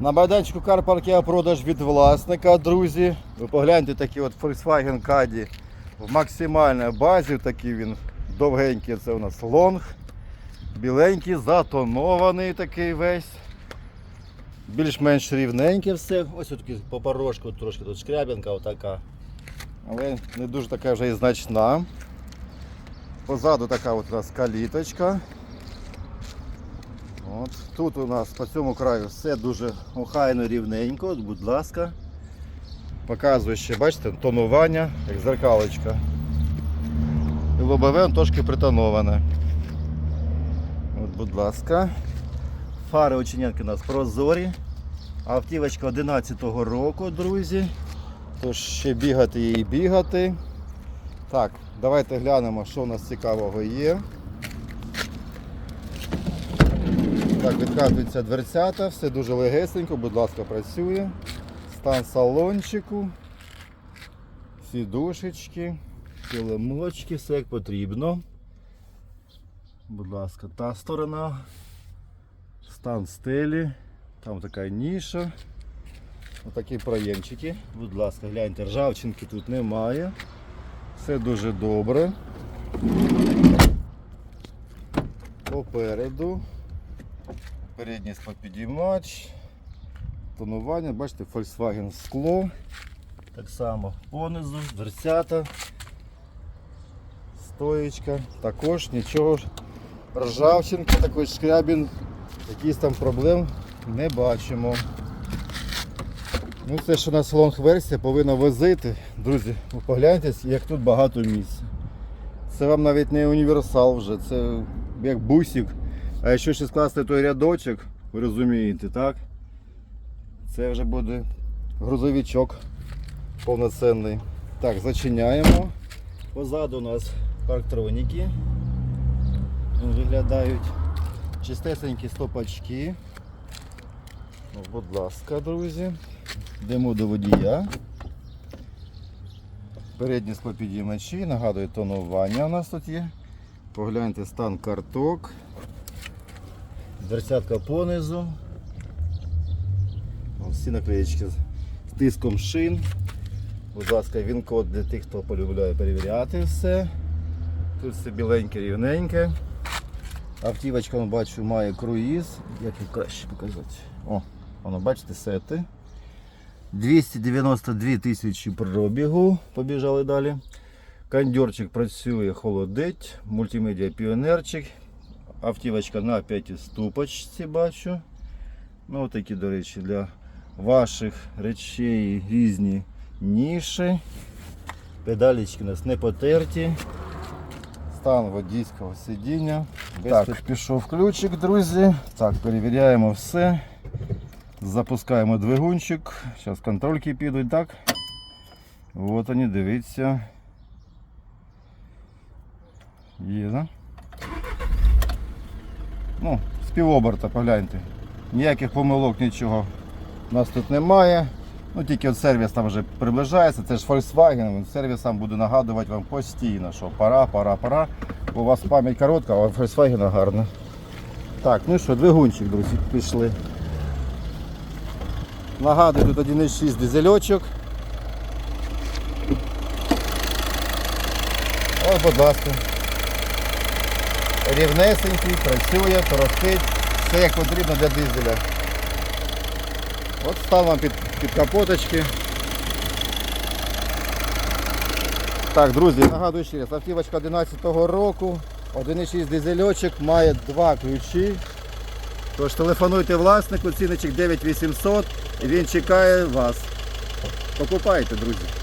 На майданчику Карпарк я продаж від власника, друзі. Ви погляньте такий от Volkswagen Caddy в максимальній базі. Такий він довгенький. Це у нас лонг. Біленький, затонований такий весь. Більш-менш рівненьке все. Ось тут по порожку трошки тут шкрябінка отака. Але не дуже така вже і значна. Позаду така от у нас каліточка. От. Тут у нас по цьому краю все дуже охайно рівненько, будь ласка. Показую ще, бачите, тонування, як зеркалочка. І лобове трошки притоноване. От, будь ласка. Фари оченятки у нас прозорі. Автівочка 11-го року, друзі. Тож ще бігати і бігати. Так, давайте глянемо, що у нас цікавого є. Так, відкатуються дверцята, все дуже легесенько, будь ласка, працює. Стан салончику, сідушечки, килимочки, все як потрібно. Будь ласка, та сторона, стан стелі, там така ніша. Отакі проємчики. Будь ласка, гляньте, ржавчинки тут немає. Все дуже добре. Попереду. Передній склопідіймач. Тонування, бачите, Volkswagen скло. Так само понизу, дверцята, стоєчка. Також нічого ржавчинки, такий шкрябін, якісь там проблем не бачимо. Ну, це ж у нас лонг-версія повинна возити. Друзі, ви погляньте, як тут багато місця. Це вам навіть не універсал вже, це як бусик. А якщо ще скласти той рядочок, ви розумієте, так? Це вже буде грузовичок повноцінний. Так, зачиняємо. Позаду у нас парктроніки виглядають. Чистесенькі стопачки. Ну, будь ласка, друзі. Йдемо до водія. Передні склопідіймачі, нагадую, тонування у нас тут є. Погляньте стан карток. Дверцятка понизу. Всі наклеєчки з тиском шин. Будь ласка, він код для тих, хто полюбляє перевіряти все. Тут все біленьке, рівненьке. Автівочка, ну, бачу, має круїз. Як її краще показати? О, воно, бачите, сети. 292 тисячі пробігу. Побіжали далі. Кондьорчик працює, холодить, мультимедіа піонерчик. Автівочка на 5 ступочці бачу. Ну, такі, до речі, для ваших речей різні ніші. Педалічки у нас не потерті. Стан водійського сидіння. Так, пішов ключик, друзі. Так, перевіряємо все. Запускаємо двигунчик. Зараз контрольки підуть, так? От вони, дивіться. Є, да? Ну, з погляньте. Ніяких помилок, нічого у нас тут немає. Ну, тільки от сервіс там вже приближається, це ж Volkswagen, сервіс сам буде нагадувати вам постійно, що пора, пора, пора. Бо у вас пам'ять коротка, а Volkswagen гарна. Так, ну що, двигунчик, друзі, пішли. Нагадую, тут 1.6 дизельочок. Ось, будь ласка. Рівнесенький, працює, торохтить, все як потрібно для дизеля. От вам під, під капоточки. Так, друзі, нагадую ще раз, автівочка 11 року, 1.6 дизельочок, має два ключі. Тож телефонуйте власнику, ціночок 9800 і він чекає вас. Покупайте, друзі.